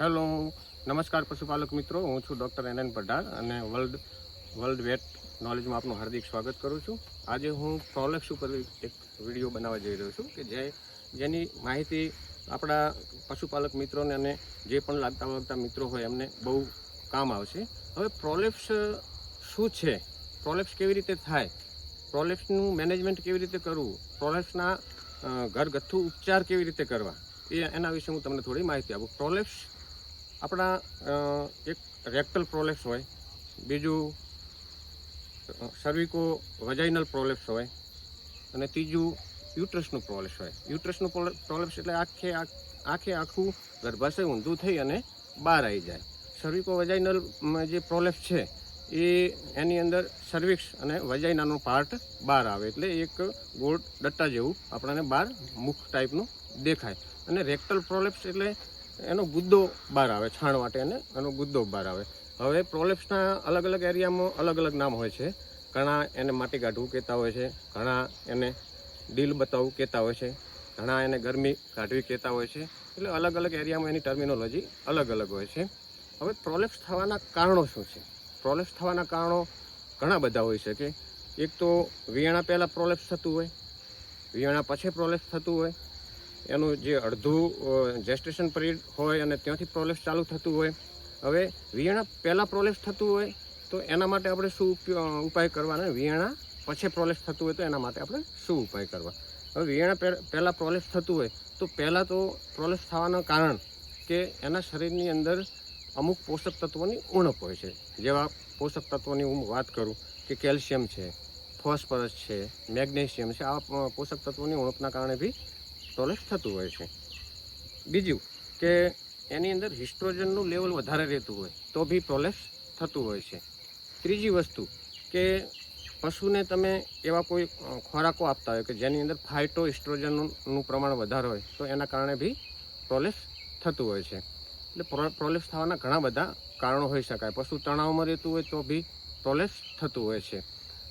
Hello, નમસ્કાર પશુપાલક મિત્રો, હું છું ડૉક્ટર એન એન પઢાર અને વર્લ્ડ વર્લ્ડ વેટ નોલેજમાં આપનું હાર્દિક સ્વાગત કરું છું. આજે હું પ્રોલેક્સ ઉપર એક વીડિયો બનાવવા જઈ રહ્યો છું કે જે, જેની માહિતી આપણા પશુપાલક મિત્રોને અને જે પણ લાગતા વાગતા મિત્રો હોય એમને બહુ કામ આવશે. હવે પ્રોલેપ્સ શું છે? પ્રોલેપ્સ કેવી રીતે થાય? પ્રોલેપ્સનું મેનેજમેન્ટ કેવી રીતે કરવું? પ્રોલેપ્સના ઘરગથ્થુ ઉપચાર કેવી રીતે કરવા? એ એના વિશે હું તમને થોડી માહિતી આપું. પ્રોલેપ્સ આપણા એક રેક્ટલ પ્રોલેપ્સ હોય, બીજું સર્વિકો વજાઇનલ પ્રોલેપ્સ હોય, અને ત્રીજું યુટ્રસનું પ્રોલેપ્સ હોય. યુટ્રસનું પ્રોલેપ્સ એટલે આખે, આખ- આખે ગર્ભાશય ઊંધું થઈ અને બહાર આવી જાય. સર્વિકો વજાઇનલ જે પ્રોલેપ્સ છે, એ એની અંદર સર્વિક્સ અને વજાઇનાનો પાર્ટ બહાર આવે એટલે એક ગોળ ડટ્ટા જેવું આપણને બહાર મુખ ટાઈપનું દેખાય. અને રેક્ટલ પ્રોલેપ્સ એટલે એનો ગુદ્દો બહાર આવે, છાણ માટે એને એનો ગુદ્દો બહાર આવે. હવે પ્રોલેપ્સના અલગ અલગ એરિયામાં અલગ અલગ નામ હોય છે. ઘણા એને માટી કાઢવું કહેતા હોય છે, ઘણા એને ડીલ બતાવવું કહેતા હોય છે, ઘણા એને ગરમી કાઢવી કહેતા હોય છે. એટલે અલગ અલગ એરિયામાં એની ટર્મિનોલોજી અલગ અલગ હોય છે. હવે પ્રોલેપ્સ થવાના કારણો શું છે? પ્રોલેપ્સ થવાના કારણો ઘણા બધા હોઈ શકે. એક તો વિયાણા પહેલાં પ્રોલેપ્સ થતું હોય, વિયાણા પછી પ્રોલેપ્સ થતું હોય એનું જે અડધું જેસ્ટેશન પીરિયડ હોય અને ત્યાંથી પ્રોલેપ્સ ચાલુ થતું હોય. હવે વિયાણા પહેલાં પ્રોલેપ્સ થતું હોય તો એના માટે આપણે શું ઉપયો- કરવાના? વિયાણા પછી પ્રોલેપ્સ થતું હોય તો એના માટે આપણે શું ઉપાય કરવા? હવે વિયાણા પહેલાં પ્રોલેપ્સ થતું હોય તો પહેલાં તો પ્રોલેપ્સ થવાનું કારણ કે એના શરીરની અંદર અમુક પોષક તત્વોની ઉણપ હોય છે. જેવા પોષક તત્વોની હું વાત કરું કે કેલ્શિયમ છે, ફોસ્ફરસ છે, મેગ્નેશિયમ છે આ પોષક તત્વોની ઉણપના કારણે બી પ્રોલેપ્સ થતું હોય છે. બીજું કે એની અંદર હિસ્ટ્રોજનનું લેવલ વધારે રહેતું હોય, તો બી પ્રોલેપ્સ થતું હોય છે. ત્રીજી વસ્તુ કે પશુને તમે એવા કોઈ ખોરાકો આપતા હોય કે જેની અંદર ફાઇટો ઇસ્ટ્રોજનનું પ્રમાણ વધારે હોય, તો એના કારણે બી પ્રોલેપ્સ થતું હોય છે. એટલે પ્રોલેસ થવાના ઘણા બધા કારણો હોઈ શકાય. પશુ તણાવમાં રહેતું હોય તો બી પ્રોલેપ્સ થતું હોય છે.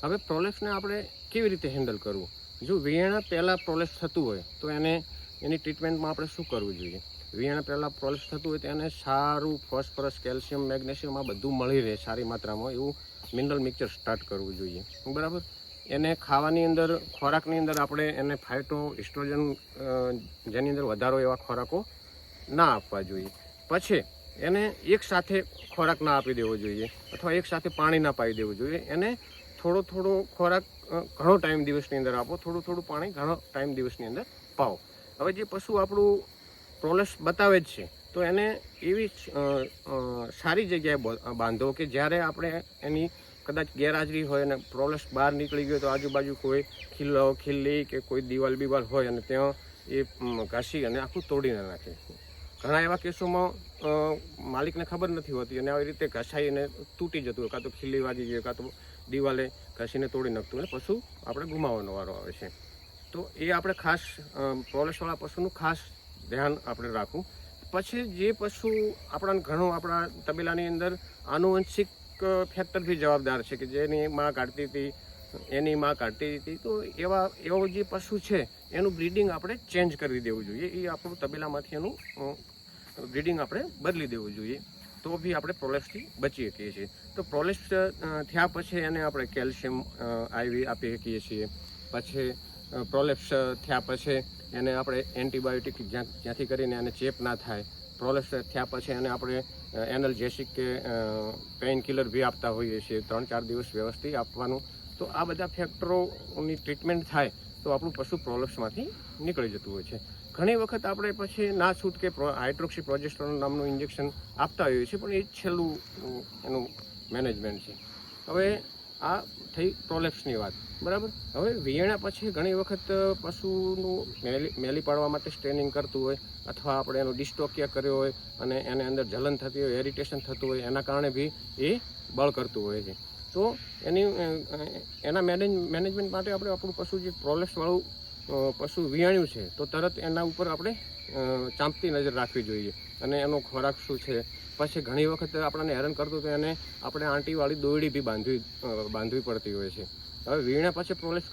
હવે પ્રોલેપ્સને આપણે કેવી રીતે હેન્ડલ કરવું? જો વિયાણા પહેલાં પ્રોલેપ્સ થતું હોય, તો એને, એની ટ્રીટમેન્ટમાં આપણે શું કરવું જોઈએ? વિયાણા પહેલાં પ્રોલેપ્સ થતું હોય તો એને સારું ફોસ્ફરસ કેલ્શિયમ મેગ્નેશિયમ આ બધું મળી રહે સારી માત્રામાં. એવું મિનરલ મિક્સર સ્ટાર્ટ કરવું જોઈએ. બરાબર? એને ખાવાની અંદર, ખોરાકની અંદર આપણે એને ફાઇટો ઇસ્ટ્રોજન જેની અંદર વધારો એવા ખોરાકો ના આપવા જોઈએ. પછી એને એક સાથે ખોરાક ના આપી દેવો જોઈએ, અથવા એક સાથે પાણી ના પાઈ દેવું જોઈએ. એને થોડો થોડો ખોરાક ઘણો ટાઈમ દિવસની અંદર આપો. થોડું થોડું પાણી ઘણો ટાઈમ દિવસની અંદર પાવો. હવે જે પશુ આપણું પ્રોલેસ બતાવે જ છે, તો એને એવી સારી જગ્યાએ બાંધો કે જ્યારે આપણે એની કદાચ ગેરહાજરી હોય અને પ્રોલેસ બહાર નીકળી ગયો તો આજુબાજુ કોઈ ખીલ્લો, ખીલ્લી કે કોઈ દિવાલ બિવાલ હોય અને ત્યાં એ ઘાસી અને આખું તોડીને નાખે. ઘણા એવા કેસોમાં માલિકને ખબર નથી હોતી અને આવી રીતે ઘસાઈને તૂટી જતું હોય કાં તો ખીલ્લી વાગી ગયું કાં તો દિવાલે ઘસીને તોડી નાખતું અને પશુ આપણે ગુમાવવાનો વારો આવે છે. તો એ આપણે ખાસ અ, પશુનું ખાસ ધ્યાન આપણે રાખવું. પછી જે પશુ આપણાને ઘણું આપણા તબેલાની અંદર આનુવંશિક ફેક્ટર બી જવાબદાર છે કે જેની માં કાઢતી હતી એની માં કાઢતી હતી. તો એવા, એવો જે પશુ છે, એનું બ્રીડિંગ આપણે ચેન્જ કરી દેવું જોઈએ. એ આપણું તબેલામાંથી એનું બ્રીડિંગ આપણે બદલી દેવું જોઈએ. તો બી આપણે પ્રોલેપ્સથી બચી શકીએ છીએ. તો પ્રોલેપ્સ થયા પછી એને આપણે કેલ્શિયમ આઈવી આપી શકીએ છીએ. પછી પ્રોલેપ્સ થયા પછી એને આપણે એન્ટીબાયોટિક જ્યાં, જ્યાંથી કરીને એને ચેપ ના થાય, પ્રોલેપ્સ થયા પછી એને આપણે એનર્જેસિક કે પેઇન કિલર બી આપતા હોઈએ છીએ. ત્રણ ચાર દિવસ વ્યવસ્થિત આપવાનું તો આ બધા ફેક્ટરોની ટ્રીટમેન્ટ થાય તો આપણું પશુ પ્રોલેપ્સમાંથી નીકળી જતું હોય છે. ઘણી વખત આપણે પછી ના છૂટ કે હાઇડ્રોક્સી પ્રોજેસ્ટ્રોન નામનું ઇન્જેક્શન આપતા હોઈએ છીએ, પણ એ છેલ્લું, એનું મેનેજમેન્ટ છે. હવે આ થઈ પ્રોલેપ્સની વાત, બરાબર? હવે વિયાણા પછી ઘણી વખત પશુનું મેલી મેલી પાડવા માટે સ્ટ્રેનિંગ કરતું હોય, અથવા આપણે એનો ડિસ્ટોકિયા કર્યો હોય અને એને અંદર જલન થતી હોય એરિટેશન થતું હોય, એના કારણે બી એ બળ કરતું હોય છે. તો એની એના મેનેજ, મેનેજમેન્ટ માટે આપણે આપણું પશુ જે પ્રોલેપ્સવાળું પશુ વિયાણ્યું છે, તો તરત એના ઉપર આપણે ચાંપતી નજર રાખવી જોઈએ. અને એનો ખોરાક શું છે? પછી ઘણી વખત આપણને હેરાન કરતું તો એને આપણે આંટીવાળી દોરડી બી બાંધવી બાંધવી પડતી હોય છે. હવે વીણ્યા પછી પ્રોલેસ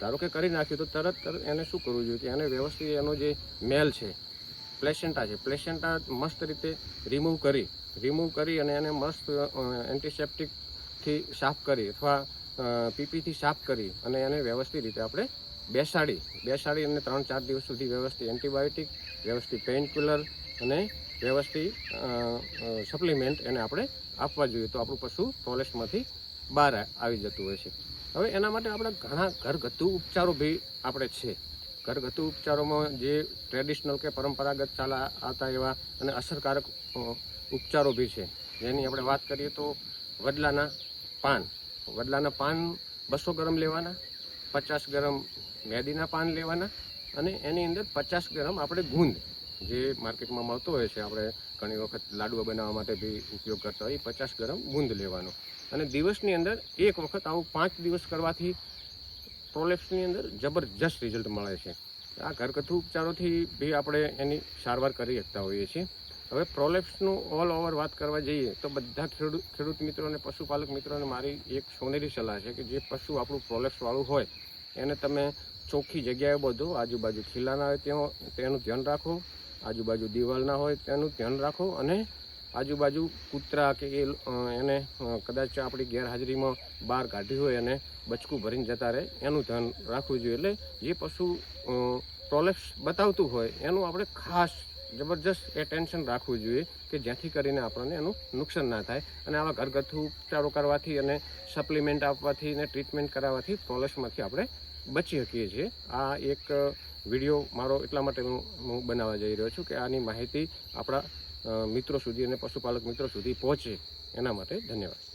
ધારો કે કરી નાખ્યું તો તરત તરત એને શું કરવું જોઈએ કે એને વ્યવસ્થિત એનો જે મેલ છે પ્લેસેન્ટા છે પ્લેસેન્ટા મસ્ત રીતે રિમૂવ કરી રિમૂવ કરી અને એને મસ્ત એન્ટિસેપ્ટિકથી સાફ કરી અથવા પીપીથી સાફ કરી અને એને વ્યવસ્થિત રીતે આપણે બેસાડી બેસાડી અને ત્રણ ચાર દિવસ સુધી વ્યવસ્થિત એન્ટીબાયોટિક વ્યવસ્થિત પેઇન કિલર અને વ્યવસ્થિત સપ્લિમેન્ટ એને આપણે આપવા જોઈએ. તો આપણું પશુ પ્રોલેસમાંથી બહાર આવી જતું હોય છે. હવે એના માટે આપણે ઘણા ઘરગથ્થુ ઉપચારો બી આપણે છે. ઘરગથ્થુ ઉપચારોમાં જે ટ્રેડિશનલ કે પરંપરાગત ચાલા આવતા એવા અને અસરકારક ઉપચારો બી છે. જેની આપણે વાત કરીએ તો વડલાના પાન. વડલાના પાન બસો ગ્રામ લેવાના, પચાસ ગ્રામ મેદીના પાન લેવાના અને એની અંદર પચાસ ગ્રામ આપણે ગુંદ, જે માર્કેટમાં મળતો હોય છે. આપણે ઘણી વખત લાડવા બનાવવા માટે બી ઉપયોગ કરતા હોય પચાસ ગ્રામ ગુંદ લેવાનો. અને દિવસની અંદર એક વખત આવું પાંચ દિવસ કરવાથી પ્રોલેપ્સની અંદર જબરજસ્ત રિઝલ્ટ મળે છે. આ ઘરગથ્થુ ઉપચારોથી બી આપણે એની સારવાર કરી શકતા હોઈએ છીએ. હવે પ્રોલેપ્સનું ઓલ ઓવર વાત કરવા જઈએ તો બધા ખેડૂત ખેડૂત મિત્રોને, પશુપાલક મિત્રોને મારી એક સોનેરી સલાહ છે કે જે પશુ આપણું પ્રોલેપ્સવાળું હોય, એને તમે ચોખ્ખી જગ્યાએ બધો, આજુબાજુ ખીલા ના હોય ત્યાં તેનું ધ્યાન રાખો, આજુબાજુ દિવાલ ના હોય તેનું ધ્યાન રાખો અને આજુબાજુ કૂતરા કે એ એને કદાચ આપણી ગેરહાજરીમાં બહાર કાઢી હોય અને બચકું ભરીને જતા રહે, એનું ધ્યાન રાખવું જોઈએ. એટલે જે પશુ પ્રોલેપ્સ બતાવતું હોય, એનું આપણે ખાસ જબરજસ્ત એટેન્શન રાખવું જોઈએ કે જેથી કરીને આપણને એનું નુકસાન ના થાય. અને આવા ઘરગથ્થુ ઉપચારો કરવાથી અને સપ્લિમેન્ટ આપવાથી અને ટ્રીટમેન્ટ કરાવવાથી પ્રોલેપ્સમાંથી આપણે બચી શકીએ છીએ. આ એક વીડિયો મારો એટલા માટે હું બનાવવા જઈ રહ્યો છું કે આની માહિતી આપણા મિત્રો સુધી અને પશુપાલક મિત્રો સુધી પહોંચે. એના માટે ધન્યવાદ.